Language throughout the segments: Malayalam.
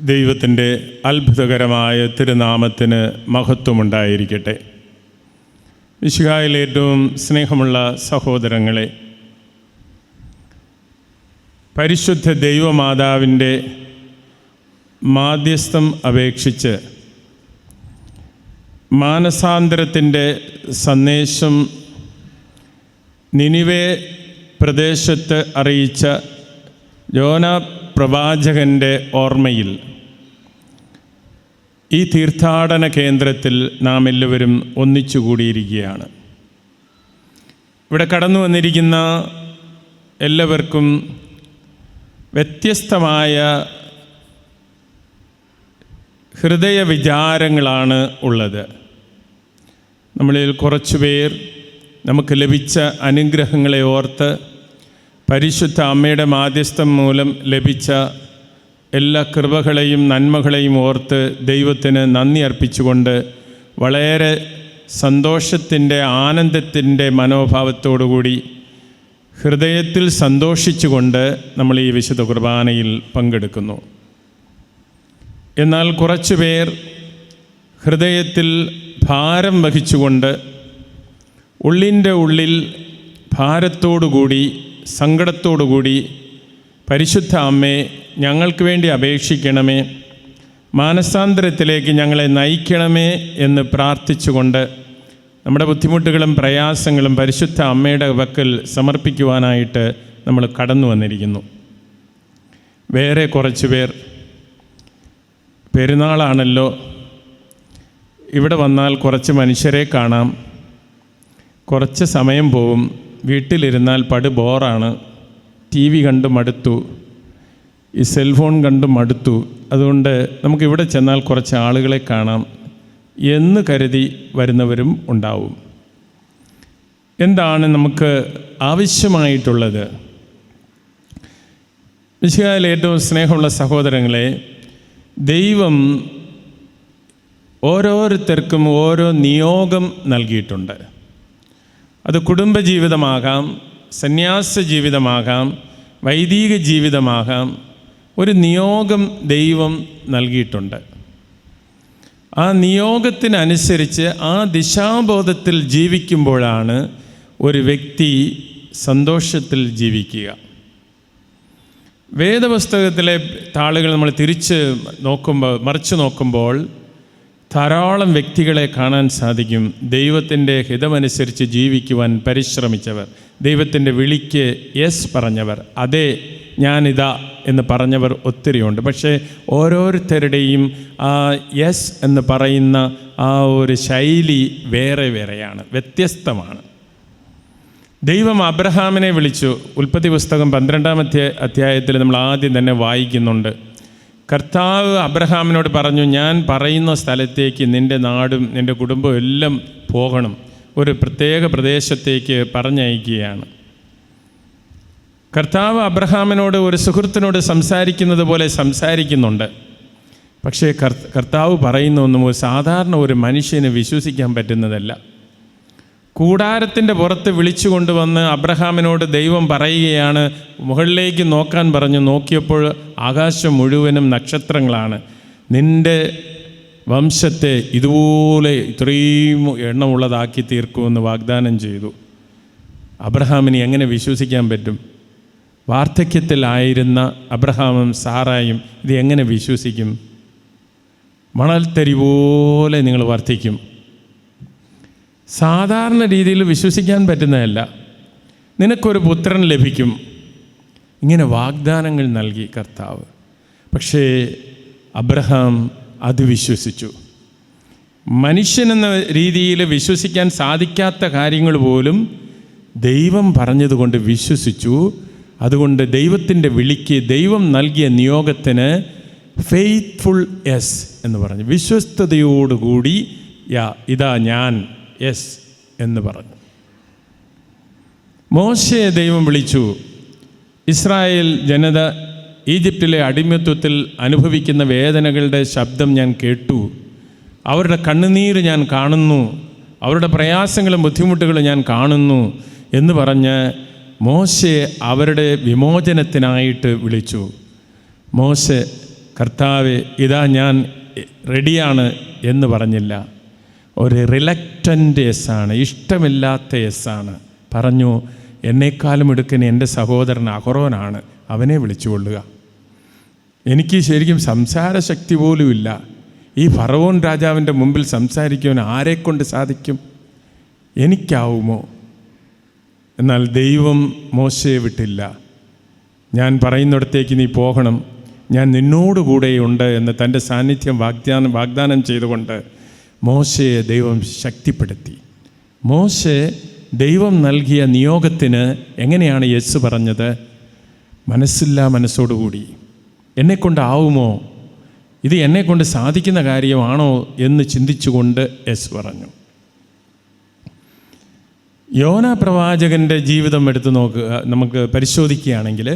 ദൈവത്തിന്റെ അത്ഭുതകരമായ തിരുനാമത്തിന് മഹത്വമുണ്ടായിരിക്കട്ടെ. ഏറ്റവും സ്നേഹമുള്ള സഹോദരങ്ങളെ പരിശുദ്ധ ദൈവമാതാവിന്റെ മാധ്യസ്ഥം അപേക്ഷിച്ച് മാനസാന്തരത്തിന്റെ സന്ദേശം നിനിവേ പ്രദേശത്ത് അറിയിച്ച ജോന പ്രവാചകന്റെ ഓർമ്മയിൽ ഈ തീർത്ഥാടന കേന്ദ്രത്തിൽ നാം എല്ലാവരും ഒന്നിച്ചുകൂടിയിരിക്കുകയാണ് ഇവിടെ കടന്നു വന്നിരിക്കുന്ന എല്ലാവർക്കും വ്യത്യസ്തമായ ഹൃദയ വിചാരങ്ങളാണ് ഉള്ളത്. നമ്മളിൽ കുറച്ചു പേർ നമുക്ക് ലഭിച്ച അനുഗ്രഹങ്ങളെ ഓർത്ത് പരിശുദ്ധ അമ്മയുടെ മാധ്യസ്ഥം മൂലം ലഭിച്ച എല്ലാ കൃപകളെയും നന്മകളെയും ഓർത്ത് ദൈവത്തിന് നന്ദി അർപ്പിച്ചുകൊണ്ട് വളരെ സന്തോഷത്തിന്റെ ആനന്ദത്തിന്റെ മനോഭാവത്തോടുകൂടി ഹൃദയത്തിൽ സന്തോഷിച്ചുകൊണ്ട് നമ്മൾ ഈ വിശുദ്ധ കുർബാനയിൽ പങ്കെടുക്കുന്നു. എന്നാൽ കുറച്ചു പേർ ഹൃദയത്തിൽ ഭാരം വഹിച്ചുകൊണ്ട് ഉള്ളിന്റെ ഉള്ളിൽ ഭാരത്തോടുകൂടി സങ്കടത്തോടുകൂടി പരിശുദ്ധ അമ്മേ ഞങ്ങൾക്ക് വേണ്ടി അപേക്ഷിക്കണമേ. മാനസാന്തരത്തിലേക്ക് ഞങ്ങളെ നയിക്കണമേ എന്ന് പ്രാർത്ഥിച്ചുകൊണ്ട് നമ്മുടെ ബുദ്ധിമുട്ടുകളും പ്രയാസങ്ങളും പരിശുദ്ധ അമ്മയുടെ വക്കൽ സമർപ്പിക്കുവാനായിട്ട് നമ്മൾ കടന്നു വന്നിരിക്കുന്നു. വേറെ കുറച്ച് പേർ പെരുന്നാളാണല്ലോ. ഇവിടെ വന്നാൽ കുറച്ച് മനുഷ്യരെ കാണാം. കുറച്ച് സമയം പോവും. വീട്ടിലിരുന്നാൽ പട് ബോറാണ് ടി വി കണ്ട് മടുത്തു ഈ സെൽഫോൺ കണ്ട് മടുത്തു അതുകൊണ്ട് നമുക്കിവിടെ ചെന്നാൽ കുറച്ച് ആളുകളെ കാണാം. എന്ന് കരുതി വരുന്നവരും ഉണ്ടാവും. എന്താണ് നമുക്ക് ആവശ്യമായിട്ടുള്ളത്? വിശുകായിൽ ഏറ്റവും സ്നേഹമുള്ള സഹോദരങ്ങളെ ദൈവം ഓരോരുത്തർക്കും ഓരോ നിയോഗം നൽകിയിട്ടുണ്ട്. അത് കുടുംബജീവിതമാകാം സന്യാസ ജീവിതമാകാം വൈദിക ജീവിതമാകാം ഒരു നിയോഗം ദൈവം നൽകിയിട്ടുണ്ട്. ആ നിയോഗത്തിനനുസരിച്ച് ആ ദിശാബോധത്തിൽ ജീവിക്കുമ്പോഴാണ് ഒരു വ്യക്തി സന്തോഷത്തിൽ ജീവിക്കുക. വേദപുസ്തകത്തിലെ താളുകൾ നമ്മൾ തിരിച്ച് നോക്കുമ്പോൾ മറിച്ച് നോക്കുമ്പോൾ ധാരാളം വ്യക്തികളെ കാണാൻ സാധിക്കും. ദൈവത്തിന്റെ ഹിതമനുസരിച്ച് ജീവിക്കുവാൻ പരിശ്രമിച്ചവർ. ദൈവത്തിന്റെ വിളിക്ക് യെസ് പറഞ്ഞവർ. അതെ ഞാനിതാ എന്ന് പറഞ്ഞവർ ഒത്തിരിയുണ്ട്. പക്ഷേ ഓരോരുത്തരുടെയും ആ യെസ് എന്ന് പറയുന്ന ആ ഒരു ശൈലി വേറെ വേറെയാണ് വ്യത്യസ്തമാണ്. ദൈവം അബ്രഹാമിനെ വിളിച്ചു. ഉൽപ്പത്തി പുസ്തകം പന്ത്രണ്ടാമത്തെ അധ്യായത്തിൽ നമ്മൾ ആദ്യം തന്നെ വായിക്കുന്നുണ്ട്. കർത്താവ് അബ്രഹാമിനോട് പറഞ്ഞു ഞാൻ പറയുന്ന സ്ഥലത്തേക്ക് നിന്റെ നാടും നിന്റെ കുടുംബവും എല്ലാം പോകണം. ഒരു പ്രത്യേക പ്രദേശത്തേക്ക് പറഞ്ഞയക്കുകയാണ്. കർത്താവ് അബ്രഹാമിനോട് ഒരു സുഹൃത്തിനോട് സംസാരിക്കുന്നത് പോലെ സംസാരിക്കുന്നുണ്ട്. പക്ഷേ കർത്താവ് പറയുന്ന ഒന്നും സാധാരണ ഒരു മനുഷ്യന് വിശ്വസിക്കാൻ പറ്റുന്നതല്ല. കൂടാരത്തിന്റെ പുറത്ത് വിളിച്ചു കൊണ്ടുവന്ന് അബ്രഹാമിനോട് ദൈവം പറയുകയാണ് മുകളിലേക്ക് നോക്കാൻ പറഞ്ഞു നോക്കിയപ്പോൾ ആകാശം മുഴുവനും നക്ഷത്രങ്ങളാണ്. നിന്റെ വംശത്തെ ഇതുപോലെ ഇത്രയും എണ്ണമുള്ളതാക്കി തീർക്കുമെന്ന് വാഗ്ദാനം ചെയ്തു. അബ്രഹാമിനി എങ്ങനെ വിശ്വസിക്കാൻ പറ്റും? വാർദ്ധക്യത്തിലായിരുന്ന അബ്രഹാമും സാറായും ഇത് എങ്ങനെ വിശ്വസിക്കും? മണൽത്തരി പോലെ നിങ്ങൾ വർദ്ധിക്കും. സാധാരണ രീതിയിൽ വിശ്വസിക്കാൻ പറ്റുന്നതല്ല. നിനക്കൊരു പുത്രൻ ലഭിക്കും. ഇങ്ങനെ വാഗ്ദാനങ്ങൾ നൽകി കർത്താവ്. പക്ഷേ അബ്രഹാം അത് വിശ്വസിച്ചു മനുഷ്യനെന്ന രീതിയിൽ വിശ്വസിക്കാൻ സാധിക്കാത്ത കാര്യങ്ങൾ പോലും ദൈവം പറഞ്ഞതുകൊണ്ട് വിശ്വസിച്ചു. അതുകൊണ്ട് ദൈവത്തിന്റെ വിളിക്ക് ദൈവം നൽകിയ നിയോഗത്തിന് ഫെയ്ത്ത്ഫുൾ എസ് എന്ന് പറഞ്ഞു. വിശ്വസ്തയോടുകൂടി യാ ഇതാ ഞാൻ. യെസ് എന്ന് പറഞ്ഞു. മോശയെ ദൈവം വിളിച്ചു ഇസ്രായേൽ ജനത ഈജിപ്തിലെ അടിമത്വത്തിൽ അനുഭവിക്കുന്ന വേദനകളുടെ ശബ്ദം ഞാൻ കേട്ടു. അവരുടെ കണ്ണുനീര് ഞാൻ കാണുന്നു. അവരുടെ പ്രയാസങ്ങളും ബുദ്ധിമുട്ടുകളും ഞാൻ കാണുന്നു എന്ന് പറഞ്ഞ് മോശയെ അവരുടെ വിമോചനത്തിനായിട്ട് വിളിച്ചു. മോശ കർത്താവ് ഇതാ ഞാൻ റെഡിയാണ് എന്ന് പറഞ്ഞില്ല. ഒരു റിലക്റ്റന്റ് എസ്സാണ് ഇഷ്ടമില്ലാത്ത എസ്സാണ് പറഞ്ഞു എന്നേക്കാളും എടുക്കുന്ന എന്റെ സഹോദരൻ അഹറോനാണ് അവനെ വിളിച്ചുകൊള്ളുക. എനിക്ക് ശരിക്കും സംസാരശക്തി പോലുമില്ല ഈ ഫറവോൻ രാജാവിന്റെ മുമ്പിൽ സംസാരിക്കുവാൻ ആരെക്കൊണ്ട് സാധിക്കും? എനിക്കാവുമോ? എന്നാൽ ദൈവം മോശയെ വിട്ടില്ല. ഞാൻ പറയുന്നിടത്തേക്ക് നീ പോകണം. ഞാൻ നിന്നോടുകൂടെയുണ്ട് എന്ന് തന്റെ സാന്നിധ്യം വാഗ്ദാനം വാഗ്ദാനം ചെയ്തുകൊണ്ട് മോശയെ ദൈവം ശക്തിപ്പെടുത്തി. മോശെ ദൈവം നൽകിയ നിയോഗത്തിന് എങ്ങനെയാണ് യെസ് പറഞ്ഞത്? മനസ്സില്ലാ മനസ്സോടുകൂടി. എന്നെക്കൊണ്ടാവുമോ? ഇത് എന്നെക്കൊണ്ട് സാധിക്കുന്ന കാര്യമാണോ എന്ന് ചിന്തിച്ചുകൊണ്ട് യെസ് പറഞ്ഞു. യോന പ്രവാചകന്റെ ജീവിതം എടുത്ത് നോക്കുക. നമുക്ക് പരിശോധിക്കുകയാണെങ്കിൽ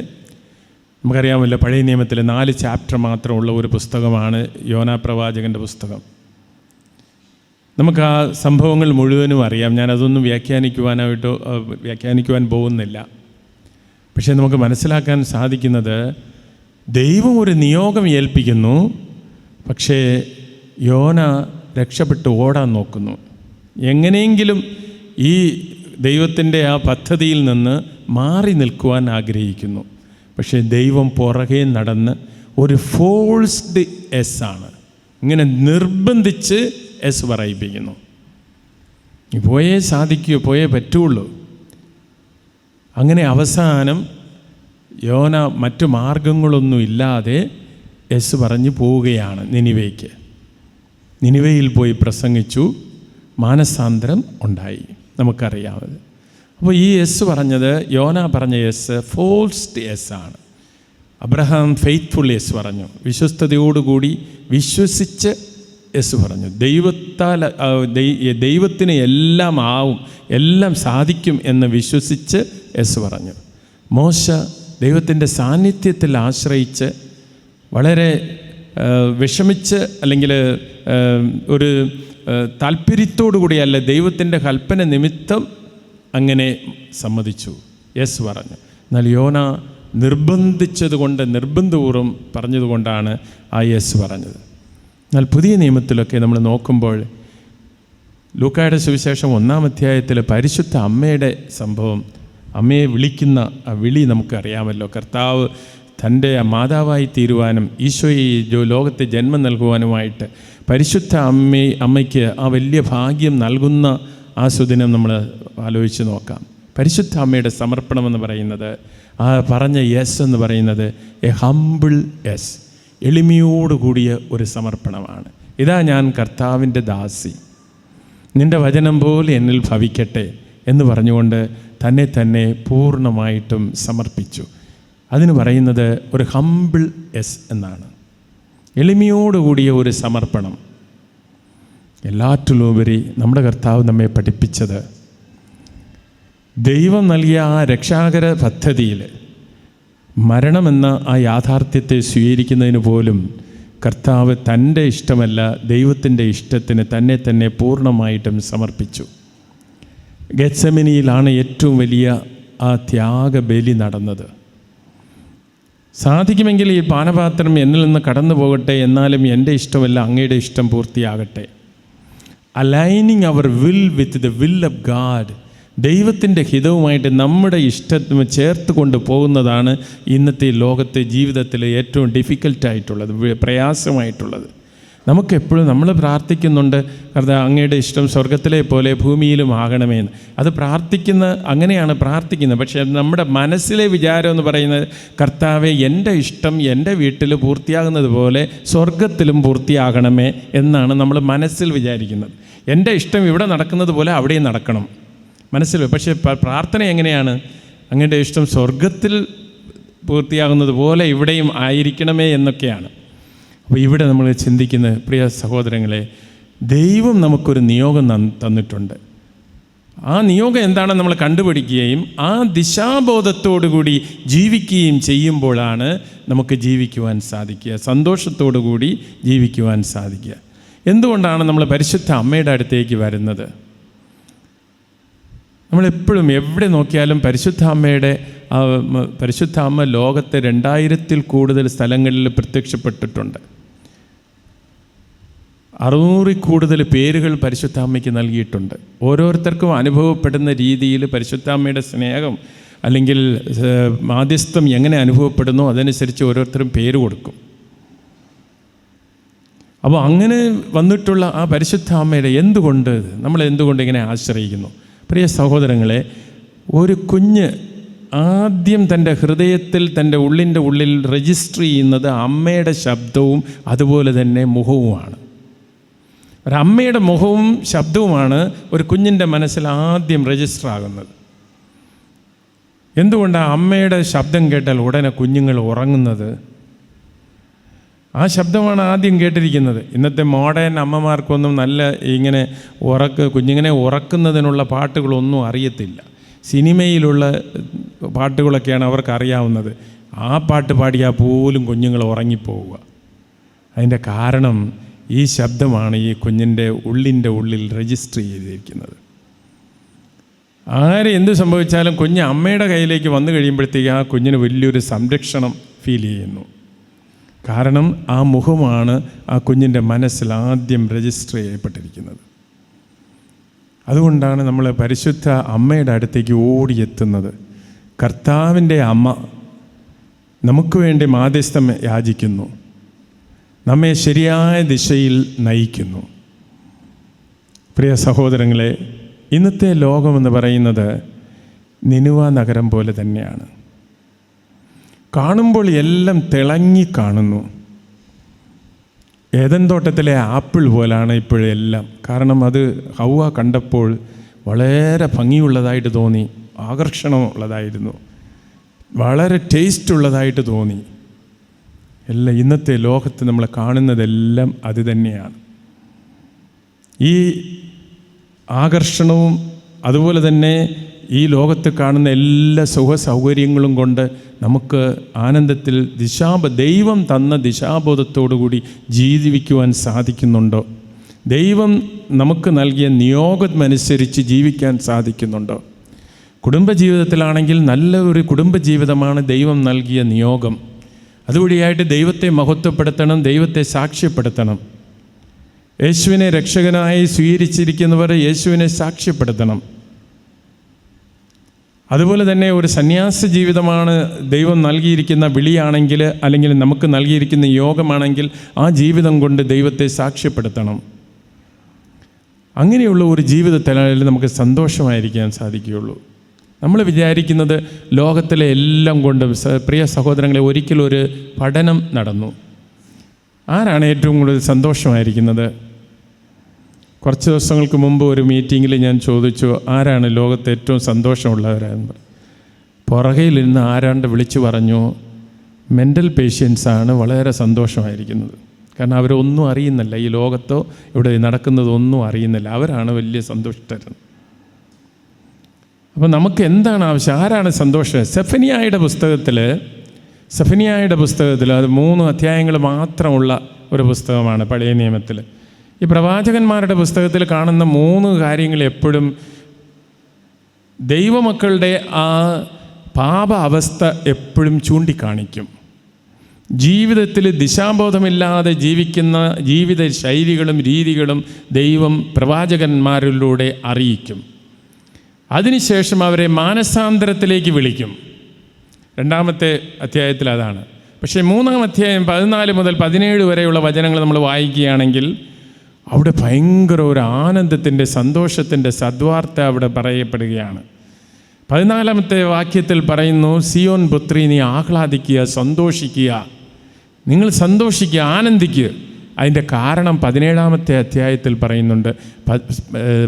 നമുക്കറിയാമല്ലോ പഴയ നിയമത്തിൽ നാല് ചാപ്റ്റർ മാത്രമുള്ള ഒരു പുസ്തകമാണ് യോന പ്രവാചകന്റെ പുസ്തകം. നമുക്ക് ആ സംഭവങ്ങൾ മുഴുവനും അറിയാം. ഞാൻ അതൊന്നും വ്യാഖ്യാനിക്കുവാനായിട്ടോ വ്യാഖ്യാനിക്കുവാൻ പോകുന്നില്ല. പക്ഷേ നമുക്ക് മനസ്സിലാക്കാൻ സാധിക്കുന്നത് ദൈവം ഒരു നിയോഗം ഏൽപ്പിക്കുന്നു പക്ഷേ യോന രക്ഷപ്പെട്ട് ഓടാൻ നോക്കുന്നു. എങ്ങനെയെങ്കിലും ഈ ദൈവത്തിന്റെ ആ പദ്ധതിയിൽ നിന്ന് മാറി നിൽക്കുവാൻ ആഗ്രഹിക്കുന്നു. പക്ഷേ ദൈവം പുറകെ നടന്ന് ഒരു ഫോൾസ്ഡ് എസ് ആണ്. ഇങ്ങനെ നിർബന്ധിച്ച് എസ് പറയിപ്പിക്കുന്നു. പോയേ സാധിക്കൂ പോയേ പറ്റുള്ളൂ. അങ്ങനെ അവസാനം യോന മറ്റു മാർഗങ്ങളൊന്നും ഇല്ലാതെ എസ് പറഞ്ഞു പോവുകയാണ് നിനിവയ്ക്ക് നിനിവയിൽ പോയി പ്രസംഗിച്ചു മാനസാന്തരം ഉണ്ടായി. നമുക്കറിയാമത് അപ്പോൾ ഈ എസ് പറഞ്ഞത് യോന പറഞ്ഞ എസ് ഫോൾസ്ഡ് എസ് ആണ്. അബ്രഹാം ഫെയ്ത്ത്ഫുൾ എസ് പറഞ്ഞു. വിശ്വസ്തയോടുകൂടി വിശ്വസിച്ച് എസ് പറഞ്ഞു ദൈവത്താൽ ദൈവത്തിന് എല്ലാം ആവും എല്ലാം സാധിക്കും എന്ന് വിശ്വസിച്ച് എസ് പറഞ്ഞു. മോശ ദൈവത്തിന്റെ സാന്നിധ്യത്തിൽ ആശ്രയിച്ച് വളരെ വിഷമിച്ച് അല്ലെങ്കിൽ ഒരു താല്പര്യത്തോടു കൂടിയല്ല ദൈവത്തിന്റെ കൽപ്പന നിമിത്തം അങ്ങനെ സമ്മതിച്ചു യെസ് പറഞ്ഞു. എന്നാൽ യോന നിർബന്ധിച്ചതുകൊണ്ട് നിർബന്ധപൂർവം പറഞ്ഞതുകൊണ്ടാണ് ആ യെസ് പറഞ്ഞത്. എന്നാൽ പുതിയ നിയമത്തിലൊക്കെ നമ്മൾ നോക്കുമ്പോൾ ലൂക്കായുടെ സുവിശേഷം ഒന്നാം അധ്യായത്തിൽ പരിശുദ്ധ അമ്മയുടെ സംഭവം അമ്മയെ വിളിക്കുന്ന ആ വിളി നമുക്കറിയാമല്ലോ. കർത്താവ് തന്റെ മാതാവായി തീരുവാനും ഈശോയെ ലോകത്തെ ജന്മം നൽകുവാനുമായിട്ട് പരിശുദ്ധ അമ്മ അമ്മയ്ക്ക് ആ വലിയ ഭാഗ്യം നൽകുന്ന ആ സുദിനം നമ്മൾ ആലോചിച്ച് നോക്കാം. പരിശുദ്ധ അമ്മയുടെ സമർപ്പണമെന്ന് പറയുന്നത് ആ പറഞ്ഞ യെസ് എന്ന് പറയുന്നത് എ ഹംബിൾ യെസ്. എളിമയോടുകൂടിയ ഒരു സമർപ്പണമാണ്. ഇതാ ഞാൻ കർത്താവിന്റെ ദാസി. നിന്റെ വചനം പോലെ എന്നിൽ ഭവിക്കട്ടെ എന്ന് പറഞ്ഞുകൊണ്ട് തന്നെ തന്നെ പൂർണമായിട്ടും സമർപ്പിച്ചു. അതിന് പറയുന്നത് ഒരു ഹംബിൾ എസ് എന്നാണ്. എളിമയോടുകൂടിയ ഒരു സമർപ്പണം. എല്ലാറ്റിലുപരി നമ്മുടെ കർത്താവ് നമ്മെ പഠിപ്പിച്ചത് ദൈവം നൽകിയ ആ രക്ഷാകര പദ്ധതിയിൽ മരണമെന്ന ആ യാഥാർത്ഥ്യത്തെ സ്വീകരിക്കുന്നതിന് പോലും കർത്താവ് തന്റെ ഇഷ്ടമല്ല ദൈവത്തിന്റെ ഇഷ്ടത്തിന് തന്നെ തന്നെ പൂർണമായിട്ടും സമർപ്പിച്ചു. ഗത്സമിനിയിലാണ് ഏറ്റവും വലിയ ആ ത്യാഗബലി നടന്നത്. സാധിക്കുമെങ്കിൽ ഈ പാനപാത്രം എന്നിൽ നിന്ന് കടന്നു പോകട്ടെ എന്നാലും എന്റെ ഇഷ്ടമല്ല അങ്ങയുടെ ഇഷ്ടം പൂർത്തിയാകട്ടെ. Aligning our will with the will of God ദൈവത്തിന്റെ ഹിതവുമായിട്ട് നമ്മുടെ ഇഷ്ടം ചേർത്ത് കൊണ്ട് പോകുന്നതാണ് ഇന്നത്തെ ലോകത്തെ ജീവിതത്തിൽ ഏറ്റവും ഡിഫിക്കൽട്ടായിട്ടുള്ളത് പ്രയാസമായിട്ടുള്ളത്. നമുക്കെപ്പോഴും നമ്മൾ പ്രാർത്ഥിക്കുന്നുണ്ട് കർത്താവ് അങ്ങയുടെ ഇഷ്ടം സ്വർഗത്തിലെ പോലെ ഭൂമിയിലും ആകണമേ എന്ന്. അത് പ്രാർത്ഥിക്കുന്ന അങ്ങനെയാണ് പ്രാർത്ഥിക്കുന്നത്. പക്ഷേ നമ്മുടെ മനസ്സിലെ വിചാരം എന്ന് പറയുന്നത് കർത്താവെ എന്റെ ഇഷ്ടം എന്റെ വീട്ടിൽ പൂർത്തിയാകുന്നത് പോലെ സ്വർഗത്തിലും പൂർത്തിയാകണമേ എന്നാണ് നമ്മൾ മനസ്സിൽ വിചാരിക്കുന്നത്. എന്റെ ഇഷ്ടം ഇവിടെ നടക്കുന്നത് പോലെ അവിടെയും നടക്കണം. മനസ്സിൽ പക്ഷേ പ്രാർത്ഥന എങ്ങനെയാണ്? അങ്ങയുടെ ഇഷ്ടം സ്വർഗത്തിൽ പൂർത്തിയാകുന്നത് പോലെ ഇവിടെയും ആയിരിക്കണമേ എന്നൊക്കെയാണ്. അപ്പോൾ ഇവിടെ നമ്മൾ ചിന്തിക്കുന്ന പ്രിയ സഹോദരങ്ങളെ ദൈവം നമുക്കൊരു നിയോഗം തന്നിട്ടുണ്ട്. ആ നിയോഗം എന്താണെന്ന് നമ്മൾ കണ്ടുപിടിക്കുകയും ആ ദിശാബോധത്തോടുകൂടി ജീവിക്കുകയും ചെയ്യുമ്പോഴാണ് നമുക്ക് ജീവിക്കുവാൻ സാധിക്കുക. സന്തോഷത്തോടു കൂടി ജീവിക്കുവാൻ സാധിക്കുക. എന്തുകൊണ്ടാണ് നമ്മൾ പരിശുദ്ധ അമ്മയുടെ അടുത്തേക്ക് വരുന്നത്? നമ്മളെപ്പോഴും എവിടെ നോക്കിയാലും പരിശുദ്ധ അമ്മയുടെ പരിശുദ്ധ അമ്മ ലോകത്തെ രണ്ടായിരത്തിൽ കൂടുതൽ സ്ഥലങ്ങളിൽ പ്രത്യക്ഷപ്പെട്ടിട്ടുണ്ട്. അറുന്നൂറിൽ കൂടുതൽ പേരുകൾ പരിശുദ്ധ അമ്മയ്ക്ക് നൽകിയിട്ടുണ്ട്. ഓരോരുത്തർക്കും അനുഭവപ്പെടുന്ന രീതിയിൽ പരിശുദ്ധ അമ്മയുടെ സ്നേഹം അല്ലെങ്കിൽ മാധ്യസ്ഥം എങ്ങനെ അനുഭവപ്പെടുന്നു അതനുസരിച്ച് ഓരോരുത്തരും പേര് കൊടുക്കും. അപ്പോൾ അങ്ങനെ വന്നിട്ടുള്ള ആ പരിശുദ്ധ അമ്മയുടെ എന്തുകൊണ്ട് നമ്മൾ എന്തുകൊണ്ട് ഇങ്ങനെ ആശ്രയിക്കുന്നു? പ്രിയ സഹോദരങ്ങളെ ഒരു കുഞ്ഞ് ആദ്യം തന്റെ ഹൃദയത്തിൽ തന്റെ ഉള്ളിന്റെ ഉള്ളിൽ രജിസ്റ്റർ ചെയ്യുന്നത് അമ്മയുടെ ശബ്ദവും അതുപോലെ തന്നെ മുഖവുമാണ്. ഒരമ്മയുടെ മുഖവും ശബ്ദവുമാണ് ഒരു കുഞ്ഞിന്റെ മനസ്സിൽ ആദ്യം രജിസ്റ്റർ ആകുന്നത്. എന്തുകൊണ്ടാണ് അമ്മയുടെ ശബ്ദം കേട്ടാൽ ഉടനെ കുഞ്ഞുങ്ങൾ ഉറങ്ങുന്നത്? ആ ശബ്ദമാണ് ആദ്യം കേട്ടിരിക്കുന്നത്. ഇന്നത്തെ മോഡേൺ അമ്മമാർക്കൊന്നും നല്ല ഇങ്ങനെ ഉറക്ക് കുഞ്ഞിങ്ങനെ ഉറക്കുന്നതിനുള്ള പാട്ടുകളൊന്നും അറിയത്തില്ല. സിനിമയിലുള്ള പാട്ടുകളൊക്കെയാണ് അവർക്ക് അറിയാവുന്നത് ആ പാട്ട് പാടിയാൽ പോലും കുഞ്ഞുങ്ങൾ ഉറങ്ങിപ്പോവുക. അതിന്റെ കാരണം ഈ ശബ്ദമാണ് ഈ കുഞ്ഞിന്റെ ഉള്ളിന്റെ ഉള്ളിൽ രജിസ്റ്റർ ചെയ്തിരിക്കുന്നത്. ആരെ എന്ത് സംഭവിച്ചാലും കുഞ്ഞ് അമ്മയുടെ കയ്യിലേക്ക് വന്നു കഴിയുമ്പോഴത്തേക്ക് ആ കുഞ്ഞിന് വലിയൊരു സംരക്ഷണം ഫീൽ ചെയ്യുന്നു. കാരണം ആ മുഖമാണ് ആ കുഞ്ഞിന്റെ മനസ്സിൽ ആദ്യം രജിസ്റ്റർ ചെയ്യപ്പെട്ടിരിക്കുന്നത്. അതുകൊണ്ടാണ് നമ്മൾ പരിശുദ്ധ അമ്മയുടെ അടുത്തേക്ക് ഓടിയെത്തുന്നത്. കർത്താവിന്റെ അമ്മ നമുക്ക് വേണ്ടി മാധ്യസ്ഥം യാചിക്കുന്നു. നമ്മെ ശരിയായ ദിശയിൽ നയിക്കുന്നു. പ്രിയ സഹോദരങ്ങളെ ഇന്നത്തെ ലോകമെന്ന് പറയുന്നത് നിനുവ നഗരം പോലെ തന്നെയാണ്. കാണുമ്പോൾ എല്ലാം തിളങ്ങി കാണുന്നു. ഏതൻ തോട്ടത്തിലെ ആപ്പിൾ പോലാണ് ഇപ്പോഴെല്ലാം കാരണം അത് ഹൗവ കണ്ടപ്പോൾ വളരെ ഭംഗിയുള്ളതായിട്ട് തോന്നി ആകർഷണമുള്ളതായിരുന്നു. വളരെ ടേസ്റ്റ് ഉള്ളതായിട്ട് തോന്നി. എല്ലാം ഇന്നത്തെ ലോകത്ത് നമ്മൾ കാണുന്നതെല്ലാം അത് തന്നെയാണ്. ഈ ആകർഷണവും അതുപോലെ തന്നെ ഈ ലോകത്ത് കാണുന്ന എല്ലാ സുഖ സൗകര്യങ്ങളും കൊണ്ട് നമുക്ക് ആനന്ദത്തിൽ ദിശാബ ദൈവം തന്ന ദിശാബോധത്തോടുകൂടി ജീവിക്കുവാൻ സാധിക്കുന്നുണ്ടോ? ദൈവം നമുക്ക് നൽകിയ നിയോഗമനുസരിച്ച് ജീവിക്കാൻ സാധിക്കുന്നുണ്ടോ? കുടുംബജീവിതത്തിലാണെങ്കിൽ നല്ല ഒരു കുടുംബജീവിതമാണ് ദൈവം നൽകിയ നിയോഗം. അതുവഴിയായിട്ട് ദൈവത്തെ മഹത്വപ്പെടുത്തണം ദൈവത്തെ സാക്ഷ്യപ്പെടുത്തണം. യേശുവിനെ രക്ഷകനായി സ്വീകരിച്ചിരിക്കുന്നവർ യേശുവിനെ സാക്ഷ്യപ്പെടുത്തണം. അതുപോലെ തന്നെ ഒരു സന്യാസ ജീവിതമാണ് ദൈവം നൽകിയിരിക്കുന്ന വിളിയാണെങ്കിൽ അല്ലെങ്കിൽ നമുക്ക് നൽകിയിരിക്കുന്ന യോഗമാണെങ്കിൽ ആ ജീവിതം കൊണ്ട് ദൈവത്തെ സാക്ഷ്യപ്പെടുത്തണം. അങ്ങനെയുള്ള ഒരു ജീവിതത്തിലായാലും നമുക്ക് സന്തോഷമായിരിക്കാൻ സാധിക്കുകയുള്ളൂ. നമ്മൾ വിചാരിക്കുന്നത് ലോകത്തിലെ എല്ലാം കൊണ്ടും പ്രിയ സഹോദരങ്ങളെ ഒരിക്കലൊരു പഠനം നടന്നു. ആരാണ് ഏറ്റവും കൂടുതൽ സന്തോഷമായിരിക്കുന്നത്? കുറച്ച് ദിവസങ്ങൾക്ക് മുമ്പ് ഒരു മീറ്റിങ്ങിൽ ഞാൻ ചോദിച്ചു ആരാണ് ലോകത്ത് ഏറ്റവും സന്തോഷമുള്ളവരെന്ന് പുറകയിലിരുന്ന് ആരാണ്ട് വിളിച്ചു പറഞ്ഞു മെന്റൽ പേഷ്യൻസാണ് വളരെ സന്തോഷമായിരിക്കുന്നത്. കാരണം അവരൊന്നും അറിയുന്നില്ല. ഈ ലോകത്തോ ഇവിടെ നടക്കുന്നതൊന്നും അറിയുന്നില്ല. അവരാണ് വലിയ സന്തുഷ്ടരൻ. അപ്പോൾ നമുക്ക് എന്താണ് ആവശ്യം? ആരാണ് സന്തോഷം? സെഫനിയായുടെ പുസ്തകത്തിൽ സെഫനിയായുടെ പുസ്തകത്തിൽ അത് മൂന്ന് അധ്യായങ്ങൾ മാത്രമുള്ള ഒരു പുസ്തകമാണ് പഴയ നിയമത്തിൽ ഈ പ്രവാചകന്മാരുടെ പുസ്തകത്തിൽ കാണുന്ന മൂന്ന് കാര്യങ്ങൾ എപ്പോഴും ദൈവമക്കളുടെ ആ പാപ അവസ്ഥ എപ്പോഴും ചൂണ്ടിക്കാണിക്കും. ജീവിതത്തിൽ ദിശാബോധമില്ലാതെ ജീവിക്കുന്ന ജീവിത ശൈലികളും രീതികളും ദൈവം പ്രവാചകന്മാരിലൂടെ അറിയിക്കും. അതിനുശേഷം അവരെ മാനസാന്തരത്തിലേക്ക് വിളിക്കും. രണ്ടാമത്തെ അധ്യായത്തിൽ അതാണ്. പക്ഷേ മൂന്നാം അധ്യായം പതിനാല് മുതൽ പതിനേഴ് വരെയുള്ള വചനങ്ങൾ നമ്മൾ വായിക്കുകയാണെങ്കിൽ അവിടെ ഭയങ്കര ഒരു ആനന്ദത്തിന്റെ സന്തോഷത്തിന്റെ സദ്വാർത്ത അവിടെ പറയപ്പെടുകയാണ്. പതിനാലാമത്തെ വാക്യത്തിൽ പറയുന്നു സിയോൻ പുത്രി നീ ആഹ്ലാദിക്കുക സന്തോഷിക്കുക. നിങ്ങൾ സന്തോഷിക്കുക ആനന്ദിക്കുക. അതിന്റെ കാരണം പതിനേഴാമത്തെ അധ്യായത്തിൽ പറയുന്നുണ്ട്.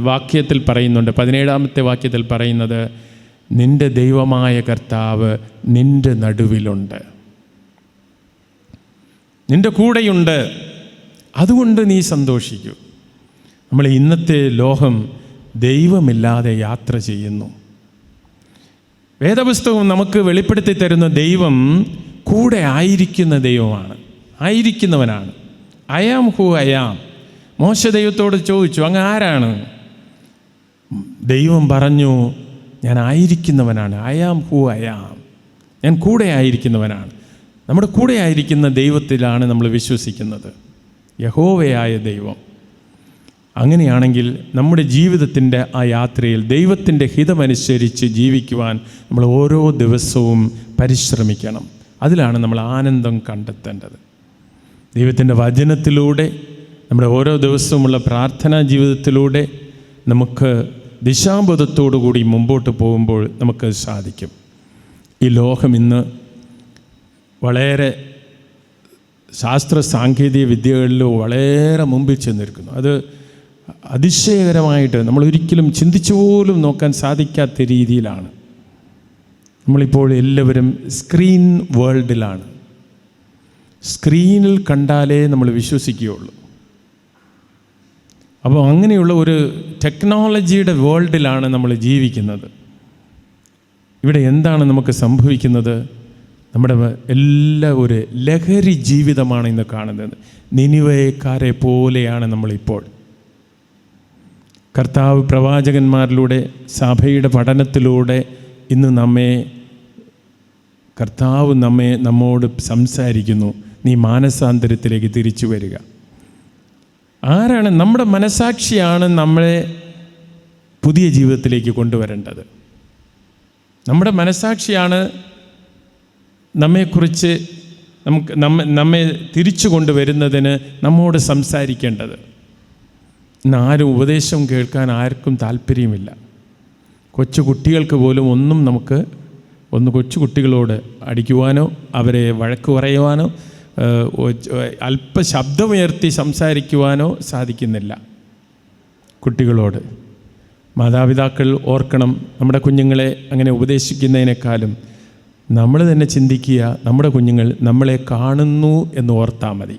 വാക്യത്തിൽ പറയുന്നുണ്ട്. പതിനേഴാമത്തെ വാക്യത്തിൽ പറയുന്നത് നിന്റെ ദൈവമായ കർത്താവ് നിന്റെ നടുവിലുണ്ട്. നിന്റെ കൂടെയുണ്ട്. അതുകൊണ്ട് നീ സന്തോഷിക്കൂ. നമ്മൾ ഇന്നത്തെ ലോഹം ദൈവമില്ലാതെ യാത്ര ചെയ്യുന്നു. വേദപുസ്തകം നമുക്ക് വെളിപ്പെടുത്തി തരുന്ന ദൈവം കൂടെ ആയിരിക്കുന്ന ദൈവമാണ്. ആയിരിക്കുന്നവനാണ്. അയാം ഹു അയാം മോശ ദൈവത്തോട് ചോദിച്ചു അങ്ങ് ആരാണ്? ദൈവം പറഞ്ഞു ഞാൻ ആയിരിക്കുന്നവനാണ്. I am who I am ഞാൻ കൂടെ ആയിരിക്കുന്നവനാണ്. നമ്മുടെ കൂടെ ആയിരിക്കുന്ന ദൈവത്തിലാണ് നമ്മൾ വിശ്വസിക്കുന്നത്. യഹോവയായ ദൈവം. അങ്ങനെയാണെങ്കിൽ നമ്മുടെ ജീവിതത്തിന്റെ ആ യാത്രയിൽ ദൈവത്തിന്റെ ഹിതമനുസരിച്ച് ജീവിക്കുവാൻ നമ്മൾ ഓരോ ദിവസവും പരിശ്രമിക്കണം. അതിലാണ് നമ്മൾ ആനന്ദം കണ്ടെത്തേണ്ടത്. ദൈവത്തിന്റെ വചനത്തിലൂടെ നമ്മുടെ ഓരോ ദിവസവുമുള്ള പ്രാർത്ഥനാ ജീവിതത്തിലൂടെ നമുക്ക് ദിശാബോധത്തോടു കൂടി മുമ്പോട്ട് പോകുമ്പോൾ നമുക്ക് സാധിക്കും. ഈ ലോകം ഇന്ന് വളരെ ശാസ്ത്ര സാങ്കേതിക വിദ്യകളിൽ വളരെ മുമ്പിൽ ചെന്നിരിക്കുന്നു. അത് അതിശയകരമായിട്ട് നമ്മൾ ഒരിക്കലും ചിന്തിച്ചു പോലും നോക്കാൻ സാധിക്കാത്ത രീതിയിലാണ്. നമ്മളിപ്പോൾ എല്ലാവരും സ്ക്രീൻ വേൾഡിലാണ്. സ്ക്രീനിൽ കണ്ടാലേ നമ്മൾ വിശ്വസിക്കുകയുള്ളൂ. അപ്പോൾ അങ്ങനെയുള്ള ഒരു ടെക്നോളജിയുടെ വേൾഡിലാണ് നമ്മൾ ജീവിക്കുന്നത്. ഇവിടെ എന്താണ് നമുക്ക് സംഭവിക്കുന്നത്? നമ്മുടെ എല്ലാ ഒരു ലഹരി ജീവിതമാണ് ഇന്ന് കാണുന്നത്. നിനിവയക്കാരെ പോലെയാണ് നമ്മളിപ്പോൾ. കർത്താവ് പ്രവാചകന്മാരിലൂടെ സഭയുടെ പഠനത്തിലൂടെ ഇന്ന് നമ്മെ കർത്താവ് നമ്മെ നമ്മോട് സംസാരിക്കുന്നു. നീ മാനസാന്തരത്തിലേക്ക് തിരിച്ചു വരിക. ആരാണ് നമ്മുടെ മനസാക്ഷിയാണ് നമ്മളെ പുതിയ ജീവിതത്തിലേക്ക് കൊണ്ടുവരേണ്ടത്? നമ്മുടെ മനസാക്ഷിയാണ് നമ്മെക്കുറിച്ച് നമുക്ക് നമ്മെ നമ്മെ തിരിച്ചു കൊണ്ടുവരുന്നതിന് നമ്മോട് സംസാരിക്കേണ്ടത്. ഇന്ന് ആരും ഉപദേശം കേൾക്കാൻ ആർക്കും താല്പര്യമില്ല. കൊച്ചു കുട്ടികൾക്ക് പോലും ഒന്നും നമുക്ക് ഒന്ന് കൊച്ചു കുട്ടികളോട് അടിക്കുവാനോ അവരെ വഴക്ക് പറയുവാനോ അല്പ ശബ്ദമുയർത്തി സംസാരിക്കുവാനോ സാധിക്കുന്നില്ല കുട്ടികളോട്. മാതാപിതാക്കൾ ഓർക്കണം നമ്മുടെ കുഞ്ഞുങ്ങളെ അങ്ങനെ ഉപദേശിക്കുന്നതിനേക്കാളും നമ്മൾ തന്നെ ചിന്തിക്കുക നമ്മുടെ കുഞ്ഞുങ്ങൾ നമ്മളെ കാണുന്നു എന്ന് ഓർത്താൽ മതി.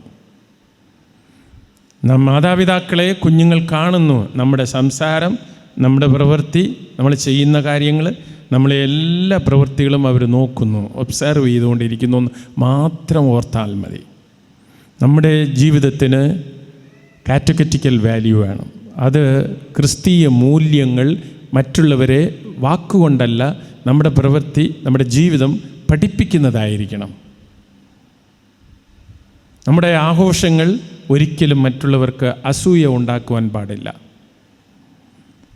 നം മാതാപിതാക്കളെ കുഞ്ഞുങ്ങൾ കാണുന്നു. നമ്മുടെ സംസാരം നമ്മുടെ പ്രവൃത്തി നമ്മൾ ചെയ്യുന്ന കാര്യങ്ങൾ നമ്മളെ എല്ലാ പ്രവൃത്തികളും അവർ നോക്കുന്നു ഒബ്സർവ് ചെയ്തുകൊണ്ടിരിക്കുന്നു എന്ന് മാത്രം ഓർത്താൽ മതി. നമ്മുടെ ജീവിതത്തിന് കാറ്റഗറ്റിക്കൽ വാല്യൂ വേണം. അത് ക്രിസ്തീയ മൂല്യങ്ങൾ മറ്റുള്ളവരെ വാക്കുകൊണ്ടല്ല നമ്മുടെ പ്രവൃത്തി നമ്മുടെ ജീവിതം പഠിപ്പിക്കുന്നതായിരിക്കണം. നമ്മുടെ ആഘോഷങ്ങൾ ഒരിക്കലും മറ്റുള്ളവർക്ക് അസൂയ ഉണ്ടാക്കുവാൻ പാടില്ല.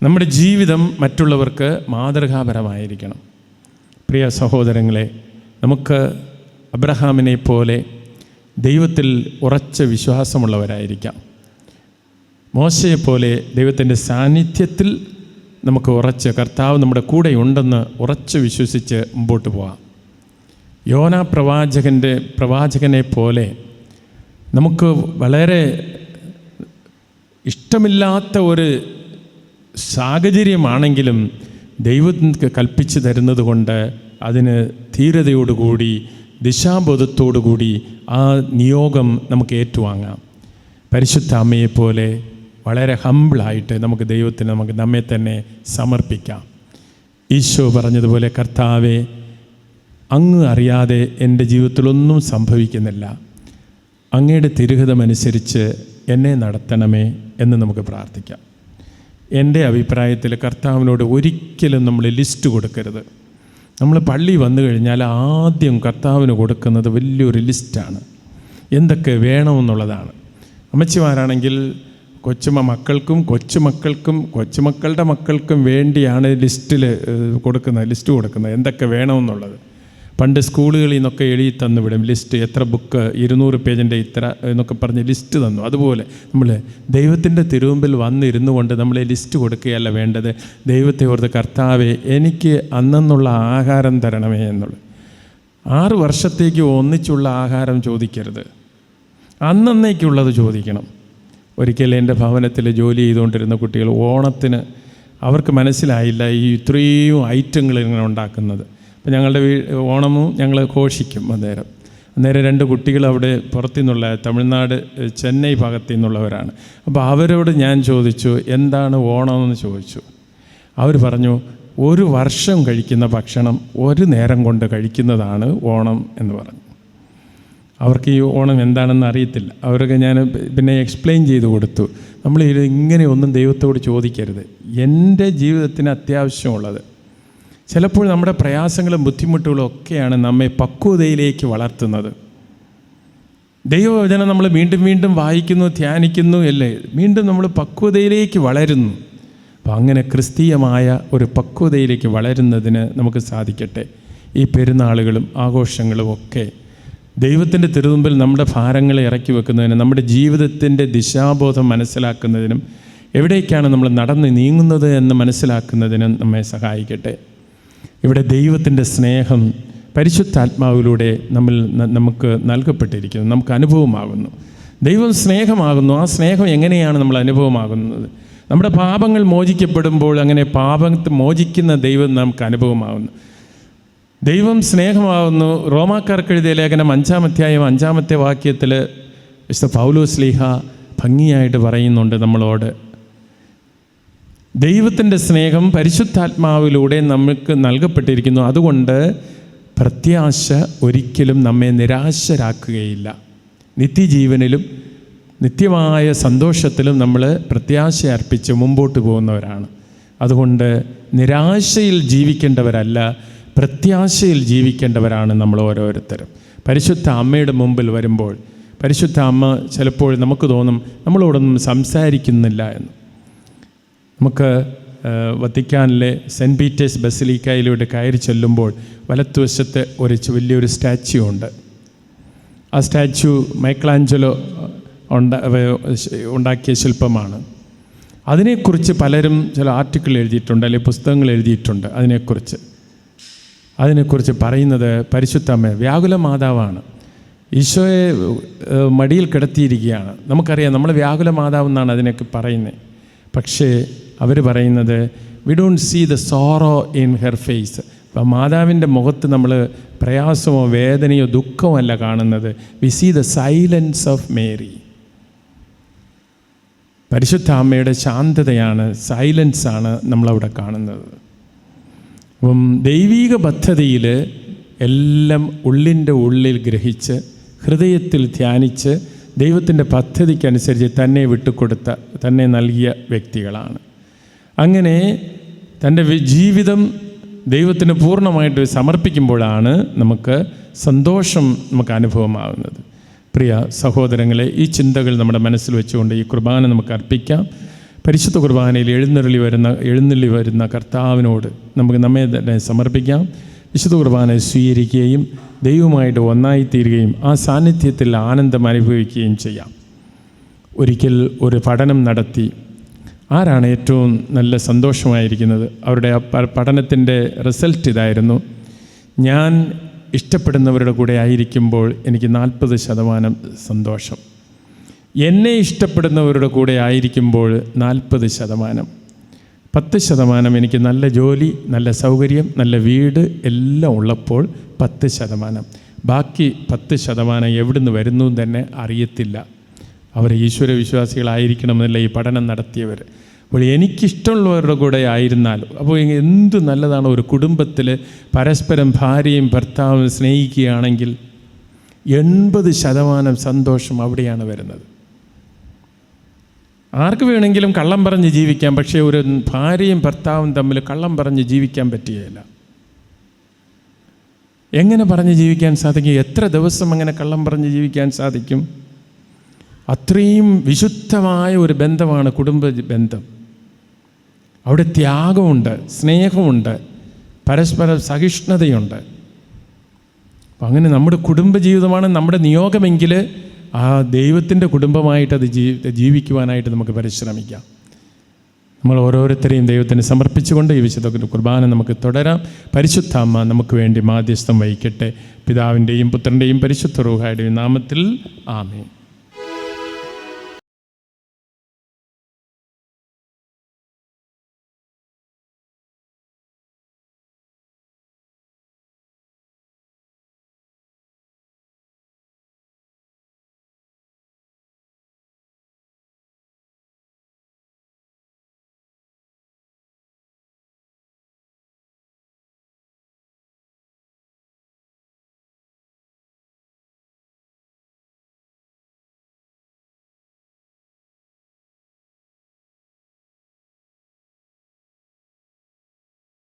നമ്മുടെ ജീവിതം മറ്റുള്ളവർക്ക് മാതൃകാപരമായിരിക്കണം. പ്രിയ സഹോദരങ്ങളെ നമുക്ക് അബ്രഹാമിനെ പോലെ ദൈവത്തിൽ ഉറച്ച വിശ്വാസമുള്ളവരായിരിക്കാം. മോശയെപ്പോലെ ദൈവത്തിന്റെ സാന്നിധ്യത്തിൽ നമുക്ക് ഉറച്ച് കർത്താവ് നമ്മുടെ കൂടെ ഉണ്ടെന്ന് ഉറച്ച് വിശ്വസിച്ച് മുമ്പോട്ട് പോവാം. യോന പ്രവാചകന്റെ പ്രവാചകനെ പോലെ നമുക്ക് വളരെ ഇഷ്ടമില്ലാത്ത ഒരു സാഹചര്യമാണെങ്കിലും ദൈവം കൽപ്പിച്ചു തരുന്നത് കൊണ്ട് അതിന് ധീരതയോടുകൂടി ദിശാബോധത്തോടുകൂടി ആ നിയോഗം നമുക്ക് ഏറ്റുവാങ്ങാം. പരിശുദ്ധ അമ്മയെപ്പോലെ വളരെ ഹമ്പിളായിട്ട് നമുക്ക് ദൈവത്തിന് നമുക്ക് നമ്മെ തന്നെ സമർപ്പിക്കാം. ഈശോ പറഞ്ഞതുപോലെ കർത്താവെ അങ്ങ് അറിയാതെ എന്റെ ജീവിതത്തിലൊന്നും സംഭവിക്കുന്നില്ല. അങ്ങയുടെ തിരുഹിതമനുസരിച്ച് എന്നെ നടത്തണമേ എന്ന് നമുക്ക് പ്രാർത്ഥിക്കാം. എന്റെ അഭിപ്രായത്തിൽ കർത്താവിനോട് ഒരിക്കലും നമ്മൾ ലിസ്റ്റ് കൊടുക്കരുത്. നമ്മൾ പള്ളി വന്നു കഴിഞ്ഞാൽ ആദ്യം കർത്താവിന് കൊടുക്കുന്നത് വലിയൊരു ലിസ്റ്റാണ്. എന്തൊക്കെ വേണമെന്നുള്ളതാണ്. അമ്മച്ചിമാരാണെങ്കിൽ കൊച്ചുമ മക്കൾക്കും കൊച്ചുമക്കൾക്കും കൊച്ചുമക്കളുടെ മക്കൾക്കും വേണ്ടിയാണ് ലിസ്റ്റിൽ കൊടുക്കുന്നത് ലിസ്റ്റ് കൊടുക്കുന്നത്. എന്തൊക്കെ വേണമെന്നുള്ളത്. പണ്ട് സ്കൂളുകളിൽ നിന്നൊക്കെ എഴുതി തന്നു വിടും ലിസ്റ്റ്. എത്ര ബുക്ക് ഇരുന്നൂറ് പേജിന്റെ ഇത്ര എന്നൊക്കെ പറഞ്ഞ് ലിസ്റ്റ് തന്നു. അതുപോലെ നമ്മൾ ദൈവത്തിന്റെ തിരുവമ്പിൽ വന്നിരുന്നു കൊണ്ട് നമ്മൾ ലിസ്റ്റ് കൊടുക്കുകയല്ല വേണ്ടത്. ദൈവത്തെ ഓർത്ത് കർത്താവെ എനിക്ക് അന്നെന്നുള്ള ആഹാരം തരണമേ എന്നുള്ളത്. ആറ് വർഷത്തേക്ക് ഒന്നിച്ചുള്ള ആഹാരം ചോദിക്കരുത്. അന്നേക്കുള്ളത് ചോദിക്കണം. ഒരിക്കൽ എന്റെ ഭവനത്തിൽ ജോലി ചെയ്തുകൊണ്ടിരുന്ന കുട്ടികൾ ഓണത്തിന് അവർക്ക് മനസ്സിലായില്ല ഈ ഇത്രയും ഐറ്റങ്ങൾ ഇങ്ങനെ ഉണ്ടാക്കുന്നത്. അപ്പം ഞങ്ങളുടെ വീ ഓണമും ഞങ്ങൾ ഘോഷിക്കും അന്നേരം. അന്നേരം രണ്ട് കുട്ടികൾ അവിടെ പുറത്തു നിന്നുള്ള തമിഴ്നാട് ചെന്നൈ ഭാഗത്തു നിന്നുള്ളവരാണ് അപ്പോൾ അവരോട് ഞാൻ ചോദിച്ചു എന്താണ് ഓണമെന്ന് ചോദിച്ചു? അവർ പറഞ്ഞു ഒരു വർഷം കഴിക്കുന്ന ഭക്ഷണം ഒരു നേരം കൊണ്ട് കഴിക്കുന്നതാണ് ഓണം എന്ന് പറഞ്ഞു. അവർക്ക് ഈ ഓണം എന്താണെന്ന് അറിയത്തില്ല. അവർക്ക് ഞാൻ പിന്നെ എക്സ്പ്ലെയിൻ ചെയ്ത് കൊടുത്തു. നമ്മൾ ഇങ്ങനെയൊന്നും ദൈവത്തോട് ചോദിക്കരുത്. എന്റെ ജീവിതത്തിന് അത്യാവശ്യമുള്ളത്. ചിലപ്പോൾ നമ്മുടെ പ്രയാസങ്ങളും ബുദ്ധിമുട്ടുകളും ഒക്കെയാണ് നമ്മെ പക്വതയിലേക്ക് വളർത്തുന്നത്. ദൈവവചനം നമ്മൾ വീണ്ടും വീണ്ടും വായിക്കുന്നു ധ്യാനിക്കുന്നു അല്ലേ? വീണ്ടും നമ്മൾ പക്വതയിലേക്ക് വളരുന്നു. അപ്പോൾ അങ്ങനെ ക്രിസ്തീയമായ ഒരു പക്വതയിലേക്ക് വളരുന്നതിന് നമുക്ക് സാധിക്കട്ടെ. ഈ പെരുന്നാളുകളും ആഘോഷങ്ങളും ഒക്കെ ദൈവത്തിന്റെ തിരുമുമ്പിൽ നമ്മുടെ ഭാരങ്ങളെ ഇറക്കി വെക്കുന്നതിനും നമ്മുടെ ജീവിതത്തിന്റെ ദിശാബോധം മനസ്സിലാക്കുന്നതിനും എവിടേക്കാണ് നമ്മൾ നടന്ന് നീങ്ങുന്നത് എന്ന് മനസ്സിലാക്കുന്നതിനും നമ്മെ സഹായിക്കട്ടെ. ഇവിടെ ദൈവത്തിന്റെ സ്നേഹം പരിശുദ്ധാത്മാവിലൂടെ നമ്മൾ നമുക്ക് നൽകപ്പെട്ടിരിക്കുന്നു നമുക്ക് അനുഭവമാകുന്നു. ദൈവം സ്നേഹമാകുന്നു ആ സ്നേഹം എങ്ങനെയാണ് നമ്മൾ അനുഭവമാകുന്നത്? നമ്മുടെ പാപങ്ങൾ മോചിക്കപ്പെടുമ്പോൾ അങ്ങനെ പാപം മോചിക്കുന്ന ദൈവം നമുക്ക് അനുഭവമാകുന്നു. ദൈവം സ്നേഹമാവുന്നു. റോമാക്കാർക്ക് എഴുതിയ ലേഖനം അഞ്ചാം അധ്യായം അഞ്ചാമത്തെ വാക്യത്തിൽ വിശുദ്ധ പൗലോസ് ലീഹ ഭംഗിയായിട്ട് പറയുന്നുണ്ട് നമ്മളോട്. ദൈവത്തിന്റെ സ്നേഹം പരിശുദ്ധാത്മാവിലൂടെ നമുക്ക് നൽകപ്പെട്ടിരിക്കുന്നു. അതുകൊണ്ട് പ്രത്യാശ ഒരിക്കലും നമ്മെ നിരാശരാക്കുകയില്ല. നിത്യജീവനിലും നിത്യമായ സന്തോഷത്തിലും നമ്മൾ പ്രത്യാശ അർപ്പിച്ച് മുമ്പോട്ട് പോകുന്നവരാണ്. അതുകൊണ്ട് നിരാശയിൽ ജീവിക്കേണ്ടവരല്ല. പ്രത്യാശയിൽ ജീവിക്കേണ്ടവരാണ് നമ്മൾ ഓരോരുത്തരും. പരിശുദ്ധ അമ്മയുടെ മുമ്പിൽ വരുമ്പോൾ പരിശുദ്ധ അമ്മ ചിലപ്പോൾ നമുക്ക് തോന്നും നമ്മളോടൊന്നും സംസാരിക്കുന്നില്ല എന്ന്. നമുക്ക് വത്തിക്കാനിലെ സെന്റ് പീറ്റേഴ്സ് ബസിലിക്കയിലൂടെ കയറി ചെല്ലുമ്പോൾ വലത്തുവശത്ത് ഒരു വലിയൊരു സ്റ്റാച്യു ഉണ്ട്. ആ സ്റ്റാച്യു മൈക്കിളാഞ്ചലോ ഉണ്ടാ ഉണ്ടാക്കിയ ശില്പമാണ്. അതിനെക്കുറിച്ച് പലരും ചില ആർട്ടിക്കിൾ എഴുതിയിട്ടുണ്ട് അല്ലെങ്കിൽ പുസ്തകങ്ങൾ എഴുതിയിട്ടുണ്ട് അതിനെക്കുറിച്ച്. അതിനെക്കുറിച്ച് പറയുന്നത് പരിശുദ്ധമ്മ വ്യാകുല മാതാവാണ് ഈശോയെ മടിയിൽ കിടത്തിയിരിക്കുകയാണ്. നമുക്കറിയാം നമ്മൾ വ്യാകുല മാതാവ് എന്നാണ് അതിനൊക്കെ പറയുന്നത്. പക്ഷേ അവർ പറയുന്നത് we don't see the sorrow in her face അപ്പം മാതാവിന്റെ മുഖത്ത് നമ്മൾ പ്രയാസമോ വേദനയോ ദുഃഖമോ അല്ല കാണുന്നത്. We see the silence of Mary പരിശുദ്ധ അമ്മയുടെ ശാന്തതയാണ് സൈലൻസാണ് നമ്മളവിടെ കാണുന്നത്. അപ്പം ദൈവീക പദ്ധതിയിൽ എല്ലാം ഉള്ളിന്റെ ഉള്ളിൽ ഗ്രഹിച്ച് ഹൃദയത്തിൽ ധ്യാനിച്ച് ദൈവത്തിന്റെ പദ്ധതിക്കനുസരിച്ച് തന്നെ വിട്ടുകൊടുത്ത തന്നെ നൽകിയ വ്യക്തികളാണ്. അങ്ങനെ തന്റെ ജീവിതം ദൈവത്തിന് പൂർണമായിട്ട് സമർപ്പിക്കുമ്പോഴാണ് നമുക്ക് സന്തോഷം നമുക്ക് അനുഭവമാകുന്നത് പ്രിയ സഹോദരങ്ങളെ ഈ ചിന്തകൾ നമ്മുടെ മനസ്സിൽ വെച്ചുകൊണ്ട് ഈ കുർബാന നമുക്ക് അർപ്പിക്കാം. പരിശുദ്ധ കുർബാനയിൽ എഴുന്നള്ളി വരുന്ന എഴുന്നള്ളി വരുന്ന കർത്താവിനോട് നമുക്ക് നമ്മെ തന്നെ സമർപ്പിക്കാം. വിശുദ്ധ കുർബാന സ്വീകരിക്കുകയും ദൈവമായിട്ട് ഒന്നായിത്തീരുകയും ആ സാന്നിധ്യത്തിൽ ആനന്ദം അനുഭവിക്കുകയും ചെയ്യാം. ഒരിക്കൽ ഒരു പഠനം നടത്തി. ആരാണ് ഏറ്റവും നല്ല സന്തോഷമായിരിക്കുന്നത്? അവരുടെ പഠനത്തിന്റെ റിസൾട്ട് ഇതായിരുന്നു. ഞാൻ ഇഷ്ടപ്പെടുന്നവരുടെ കൂടെ ആയിരിക്കുമ്പോൾ എനിക്ക് നാൽപ്പത് ശതമാനം സന്തോഷം. എന്നെ ഇഷ്ടപ്പെടുന്നവരുടെ കൂടെ ആയിരിക്കുമ്പോൾ നാൽപ്പത് ശതമാനം. പത്ത് ശതമാനം എനിക്ക് നല്ല ജോലി നല്ല സൗകര്യം നല്ല വീട് എല്ലാം ഉള്ളപ്പോൾ പത്ത് ശതമാനം. ബാക്കി പത്ത് ശതമാനം എവിടുന്ന് വരുന്നു തന്നെ അറിയത്തില്ല. അവർ ഈശ്വര വിശ്വാസികളായിരിക്കണമെന്നില്ല ഈ പഠനം നടത്തിയവർ. അപ്പോൾ എനിക്കിഷ്ടമുള്ളവരുടെ കൂടെ ആയിരുന്നാൽ അപ്പോൾ എന്ത് നല്ലതാണ് ഒരു കുടുംബത്തിൽ പരസ്പരം ഭാര്യയും ഭർത്താവും സ്നേഹിക്കുകയാണെങ്കിൽ എൺപത് ശതമാനം സന്തോഷം അവിടെയാണ് വരുന്നത്. ആർക്ക് വേണമെങ്കിലും കള്ളം പറഞ്ഞ് ജീവിക്കാം പക്ഷേ ഒരു ഭാര്യയും ഭർത്താവും തമ്മിൽ കള്ളം പറഞ്ഞ് ജീവിക്കാൻ പറ്റുകയില്ല. എങ്ങനെ പറഞ്ഞ് ജീവിക്കാൻ സാധിക്കും? എത്ര ദിവസം അങ്ങനെ കള്ളം പറഞ്ഞ് ജീവിക്കാൻ സാധിക്കും? അത്രയും വിശുദ്ധമായ ഒരു ബന്ധമാണ് കുടുംബ ബന്ധം. അവിടെ ത്യാഗമുണ്ട് സ്നേഹമുണ്ട് പരസ്പര സഹിഷ്ണുതയുണ്ട്. അപ്പം അങ്ങനെ നമ്മുടെ കുടുംബജീവിതമാണ് നമ്മുടെ നിയോഗമെങ്കിൽ ആ ദൈവത്തിന്റെ കുടുംബമായിട്ട് അത് ജീ ജീവിക്കുവാനായിട്ട് നമുക്ക് പരിശ്രമിക്കാം. നമ്മൾ ഓരോരുത്തരെയും ദൈവത്തിന് സമർപ്പിച്ചുകൊണ്ട് ഈ വിശുദ്ധ കുർബാന നമുക്ക് തുടരാം. പരിശുദ്ധ അമ്മ നമുക്ക് വേണ്ടി മാധ്യസ്ഥം വഹിക്കട്ടെ. പിതാവിന്റെയും പുത്രന്റെയും പരിശുദ്ധ റൂഹായുടെയും നാമത്തിൽ ആമേ